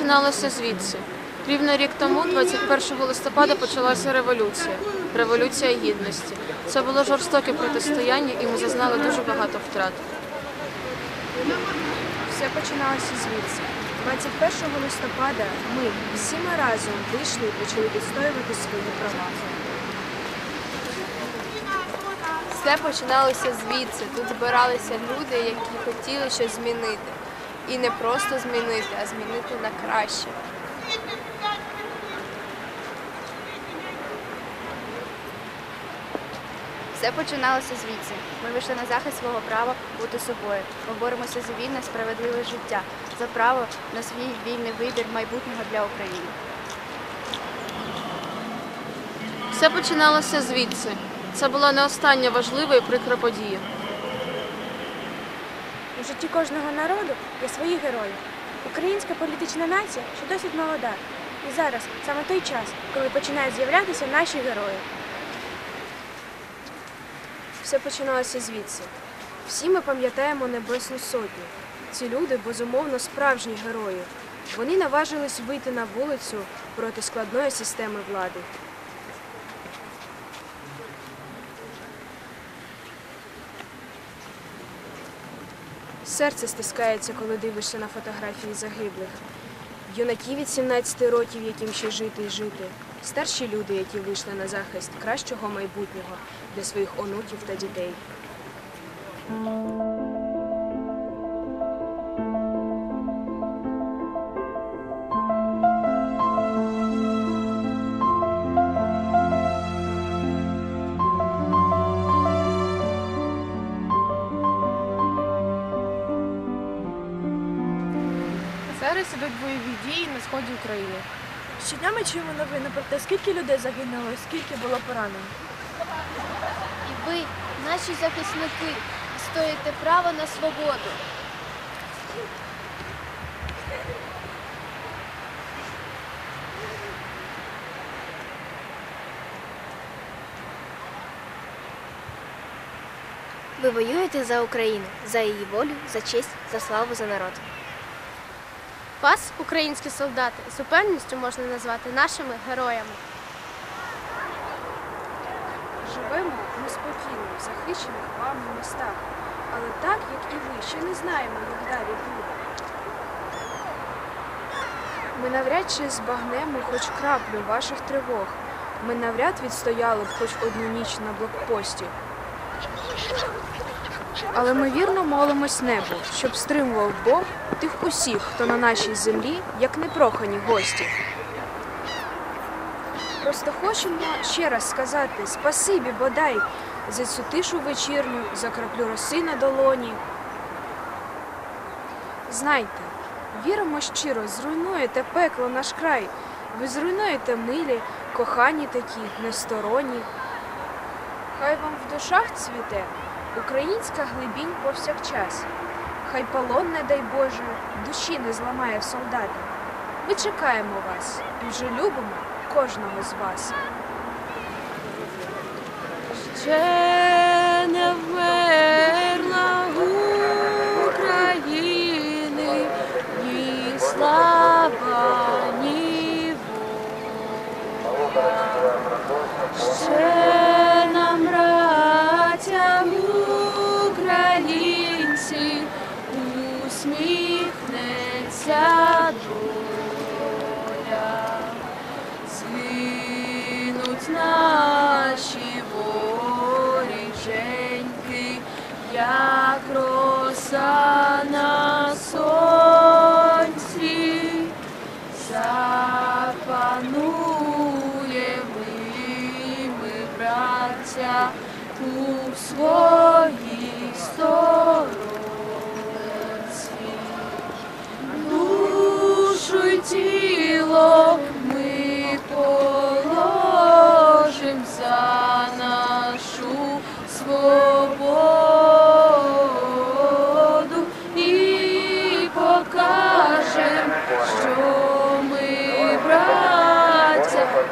починалося звідси. Рівно рік тому, 21 листопада, почалася революція. Революція гідності. Це було жорстоке протистояння, і ми зазнали дуже багато втрат. Все починалося звідси. 21 листопада ми всі ми разом вийшли і почали відстоювати свої права. Все починалося звідси. Тут збиралися люди, які хотіли щось змінити. І не просто змінити, а змінити на краще. Все починалося звідси. Ми вийшли на захист свого права бути собою. Ми боремося за вільне, справедливе життя, за право на свій вільний вибір майбутнього для України. Все починалося звідси. Це була не остання важлива і прикра подія. У житті кожного народу є свої герої. Українська політична нація ще досить молода. І зараз саме той час, коли починають з'являтися наші герої. Все починалося звідси. Всі ми пам'ятаємо Небесну Сотню. Ці люди, безумовно, справжні герої. Вони наважились вийти на вулицю проти складної системи влади. Серце стискається, коли дивишся на фотографії загиблих. Юнаки від 17 років, яким ще жити і жити. Старші люди, які вийшли на захист кращого майбутнього для своїх онуків та дітей. Зараз ідуть бойові дії на сході України. Щодня ми чуємо новини про те, скільки людей загинуло, скільки було поранено. І ви, наші захисники, стоїте право на свободу. Ви воюєте за Україну, за її волю, за честь, за славу, за народ. Вас, українські солдати, з упевненістю можна назвати нашими героями. Живемо ми спокійно в захищених вами містах. Але так, як і ви, ще не знаємо, як далі буде. Ми навряд чи збагнемо хоч краплю ваших тривог. Ми навряд відстояли б хоч одну ніч на блокпості. Але ми вірно молимось небу, щоб стримував Бог тих усіх, хто на нашій землі, як непрохані гості. Просто хочемо ще раз сказати спасибі бодай за цю тишу вечірню, за краплю роси на долоні. Знайте, віримо щиро, зруйнуєте пекло наш край. Ви зруйнуєте милі, кохані такі, несторонні. Хай вам в душах цвіте українська глибінь повсякчас. Хай полон, не дай Боже, душі не зламає солдата. Ми чекаємо вас і вже любимо кожного з вас. Ще sun.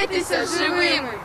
Повертайтеся живими!